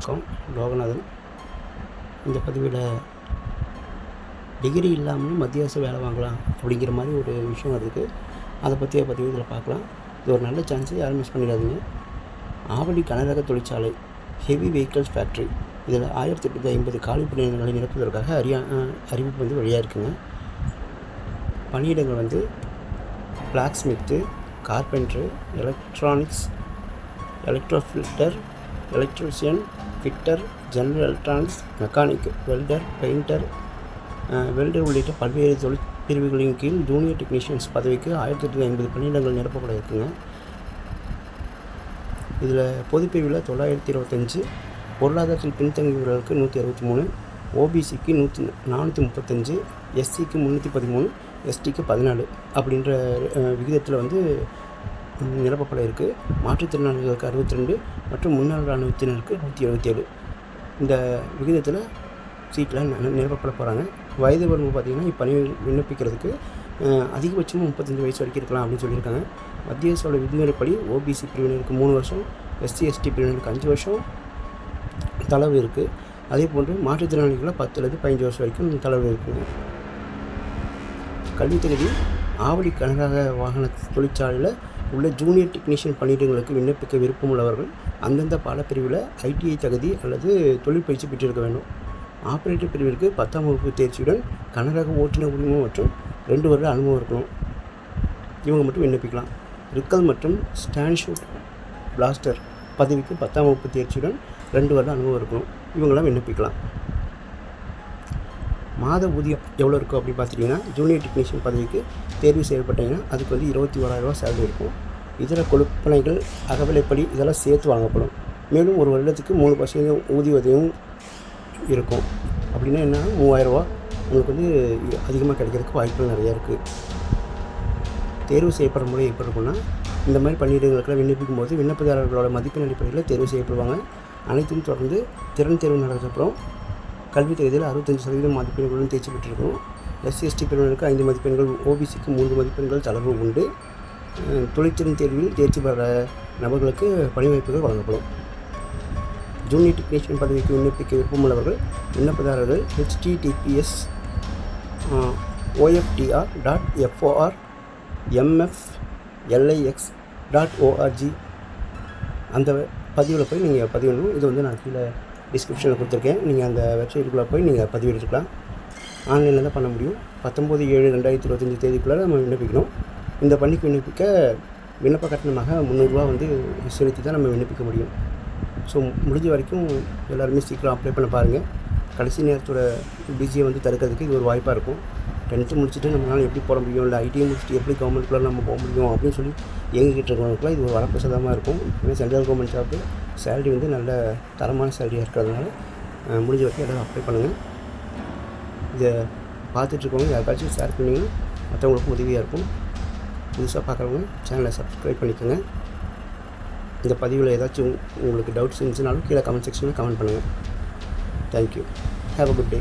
வணக்கம் லோகநாதன். இந்த பதிவில் டிகிரி இல்லாமல் மத்திய அரசு வேலை வாங்கலாம் அப்படிங்கிற மாதிரி ஒரு விஷயம் இருக்குது அதை பற்றிய பதிவு இதில் பார்க்கலாம் இது ஒரு நல்ல சான்ஸு யாரும் மிஸ் பண்ணிடாதீங்க. ஆவடி கனரக தொழிற்சாலை ஹெவி வெஹிக்கல்ஸ் ஃபேக்ட்ரி இதில் ஆயிரத்தி எட்நூற்றி ஐம்பது காலி பணியிடங்களை நிரப்புவதற்காக அறியா அறிவிப்பு வந்து வழியாக இருக்குங்க. பணியிடங்கள் வந்து black smith carpenter electronics electroplater electrician fitter general electronics mechanic welder painter welder உள்ளிட்ட பல்வேறு தொழில் பிரிவுகளின் கீழ் ஜூனியர் டெக்னீஷியன்ஸ் பதவிக்கு ஆயிரத்தி எட்நூற்றி ஐம்பது பணியிடங்கள் நிரப்பப்பட இருக்குங்க. இதில் பொதுப்பிரிவில் தொள்ளாயிரத்தி இருபத்தஞ்சி பொருளாதாரத்தில் பின்தங்கியவர்களுக்கு நூற்றி அறுபத்தி மூணு ஓபிசிக்கு நூற்றி நானூற்றி முப்பத்தஞ்சு எஸ்சிக்கு முந்நூற்றி பதிமூணு எஸ்டிக்கு பதினாலு அப்படின்ற விகிதத்தில் வந்து நிரப்பப்பட இருக்குது மாற்றுத்திறனாளிகளுக்கு அறுபத்தி ரெண்டு மற்றும் முன்னாள் இராணுவத்தினருக்கு நூற்றி எழுபத்தேழு இந்த விகிதத்தில் சீட்டில் நிரப்பப்பட போகிறாங்க வயது வரம்பு பார்த்திங்கன்னா இப்பணி விண்ணப்பிக்கிறதுக்கு அதிகபட்சமாக முப்பத்தஞ்சு வயசு வரைக்கும் இருக்கலாம் அப்படின்னு சொல்லியிருக்காங்க. மத்திய அரசோட விதிமுறைப்படி ஓபிசி பிரிவினருக்கு மூணு வருஷம் எஸ்சி எஸ்டி பிரிவினருக்கு அஞ்சு வருஷம் தளர்வு இருக்குது அதே போன்று மாற்றுத்திறனாளிகளை பத்துலேருந்து பதினஞ்சு வருஷம் வரைக்கும் தளர்வு இருக்குங்க. கல்வித்தகுதி ஆவடி கனரக வாகன தொழிற்சாலையில் உள்ள ஜூனியர் டெக்னீஷியன் பணியிடங்களுக்கு விண்ணப்பிக்க விருப்பமுள்ளவர்கள் அந்தந்த பாடப்பிரிவில் ஐடிஐ தகுதி அல்லது தொழிற்பயிற்சி பெற்றிருக்க வேண்டும். ஆப்ரேட்டர் பிரிவிற்கு பத்தாம் வகுப்பு தேர்ச்சியுடன் கனரக ஓட்டுநர் உரிமம் மற்றும் ரெண்டு வருட அனுபவம் இருக்கணும். இவங்க மட்டும் விண்ணப்பிக்கலாம். ரிக்கல் மற்றும் ஸ்டான்ஷூட் பிளாஸ்டர் பதவிக்கு பத்தாம் வகுப்பு தேர்ச்சியுடன் ரெண்டு வருட அனுபவம் இருக்கணும். இவங்களாம் விண்ணப்பிக்கலாம். மாத ஊதியம் எவ்வளோ இருக்கும் அப்படி பார்த்துட்டிங்கன்னா ஜூனியர் டெக்னீஷியன் பதவிக்கு தேர்வு செய்யப்பட்டீங்கன்னா அதுக்கு வந்து இருபத்தி ஓராயிரரூவா சேலரி இருக்கும். இதர கொழுப்பனைகள் அகவிலைப்படி இதெல்லாம் சேர்த்து வழங்கப்படும். மேலும் ஒரு வருடத்துக்கு மூணு பர்சன்ட் ஊதிய உதவியும் இருக்கும். அப்படின்னா என்ன மூவாயிரரூவா உங்களுக்கு வந்து அதிகமாக கிடைக்கிறதுக்கு வாய்ப்புகள் நிறையா இருக்குது தேர்வு செய்யப்படும் முறை எப்படி இருக்குன்னா இந்த மாதிரி பணியிடங்களுக்கெல்லாம் விண்ணப்பிக்கும் போது விண்ணப்பதாரர்களோட மதிப்பெண் அடிப்படையில் தேர்வு செய்யப்படுவாங்க. அனைத்தும் தொடர்ந்து திறன் தேர்வு நடந்தப்புறம் கல்வி தகுதியில் அறுபத்தஞ்சு சதவீதம் மதிப்பெண்களுடன் தேர்ச்சி பெற்றிருக்கோம் எஸ்சி எஸ்டி பிரிவினருக்கு ஐந்து மதிப்பெண்கள் ஓபிசிக்கு மூன்று மதிப்பெண்கள் தளர்வு உண்டு. அஹ் தொழிற்திறன் தேர்வில் தேர்ச்சி பெற நபர்களுக்கு பணி வாய்ப்புகள் வழங்கப்படும் ஜூனியர் டெக்னீஷியன் பதவிக்கு விண்ணப்பிக்க விருப்பமுள்ளவர்கள் விண்ணப்பதாரர்கள் HTTPS OFTR dot FOR MF LIX dot ORG அந்த பதிவில் போய் நீங்கள் பதிவிடணும். இது வந்து நான் கீழே டிஸ்கிரிப்ஷனில் கொடுத்துருக்கேன். நீங்கள் அந்த வெப்சைட்டுக்குள்ளே போய் நீங்கள் பதிவிட்டுருக்கலாம் ஆன்லைனில் தான் பண்ண முடியும். பத்தொம்போது ஏழு ரெண்டாயிரத்தி இருபத்தஞ்சி தேதிக்குள்ளே நம்ம விண்ணப்பிக்கணும். இந்த பள்ளிக்கு விண்ணப்பிக்க விண்ணப்ப கட்டணமாக முந்நூறுரூவா வந்து செலுத்தி தான் நம்ம விண்ணப்பிக்க முடியும். ஸோ முடிஞ்ச வரைக்கும் எல்லாருமே சீக்கிரம் அப்ளை பண்ண பாருங்கள் கடைசி நேரத்தோட பிஸியை வந்து தடுக்கிறதுக்கு இது ஒரு வாய்ப்பாக இருக்கும். டென்த்து முடிச்சுட்டு நம்மளால் எப்படி போட முடியும்? இல்லை ஐடிஐ முடிச்சுட்டு எப்படி கவர்மெண்ட்குள்ளே நம்ம போக முடியும்? அப்படின்னு சொல்லி இயங்கிக்கிட்டு இருக்கிறவங்களுக்குலாம் இது ஒரு வரப்பிரசாதமாக இருக்கும். ஏன்னா சென்ட்ரல் கவர்மெண்ட் ஜாப்பு சேலரி வந்து நல்ல தரமான சேலரியாக இருக்கிறதுனால முடிஞ்ச வரைக்கும் எல்லோரும் அப்ளை பண்ணுங்கள் இதை பார்த்துட்ருக்கவங்க யாருக்காச்சும் ஷேர் பண்ணிங்கன்னா மற்றவங்களுக்கும் உதவியாக இருக்கும். புதுசாக பார்க்குறவங்க சேனலை சப்ஸ்கிரைப் பண்ணிக்கோங்க. இந்த பதிவில் ஏதாச்சும் உங்களுக்கு டவுட்ஸ் இருந்துச்சுனாலும் கீழே கமெண்ட் செக்ஷனில் கமெண்ட் பண்ணுங்கள் thank you have a good day